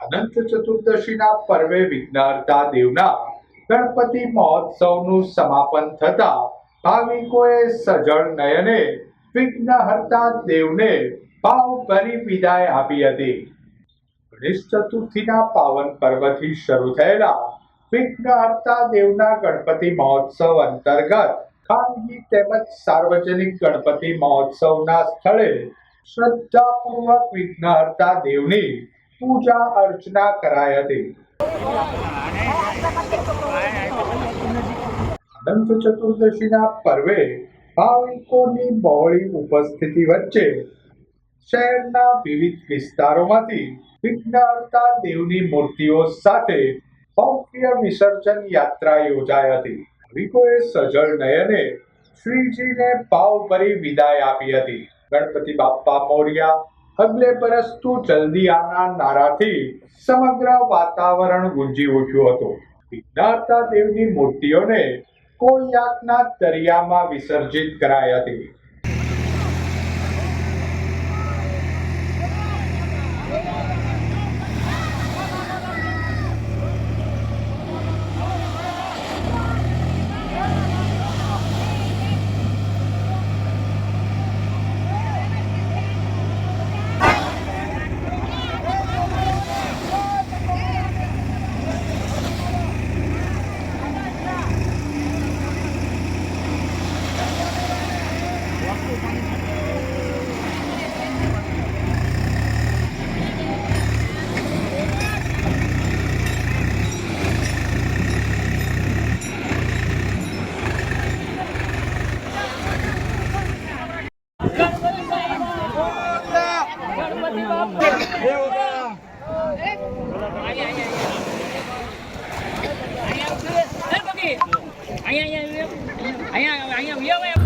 અનંત ચતુર્દશીના પર્વે વિઘ્નહર્તા દેવના ગણપતિ મહોત્સવનું સમાપન થતા ભાવિકોએ સજળ નયને વિઘ્નહર્તા દેવને ભાવભરી વિદાય આપી હતી. ગણેશ ચતુર્થીના પાવન પર્વથી શરૂ થયેલા વિઘ્નહર્તા દેવના ગણપતિ મહોત્સવ અંતર્ગત ખાનગી તેમજ સાર્વજનિક ગણપતિ મહોત્સવના સ્થળે શ્રદ્ધાપૂર્વક વિઘ્નહર્તા દેવની પૂજા અર્ચના કરાઈ હતી. અનંત ચતુર્દશીના પર્વે ભાવિકોની બહોળી ઉપસ્થિતિ વચ્ચે શહેરના વિવિધ વિસ્તારોમાંથી વિઘ્નહર્તા દેવની મૂર્તિઓ સાથે ભવ્ય વિસર્જન યાત્રા યોજાઈ હતી. ભાવિકોએ સજળ નયને શ્રીજીને ભાવભરી વિદાય આપી હતી. ગણપતિ બાપ્પા મોર્યા અગલે પરસ તું જલ્દી આના નારાથી સમગ્ર વાતાવરણ ગુંજી ઉઠ્યું હતું. વિઘ્નહર્તા દેવની મૂર્તિઓને કોળિયાકના દરિયામાં વિસર્જિત કરાઈ હતી. અહીંયા અહીંયા અહીંયા અહીંયા અહીંયા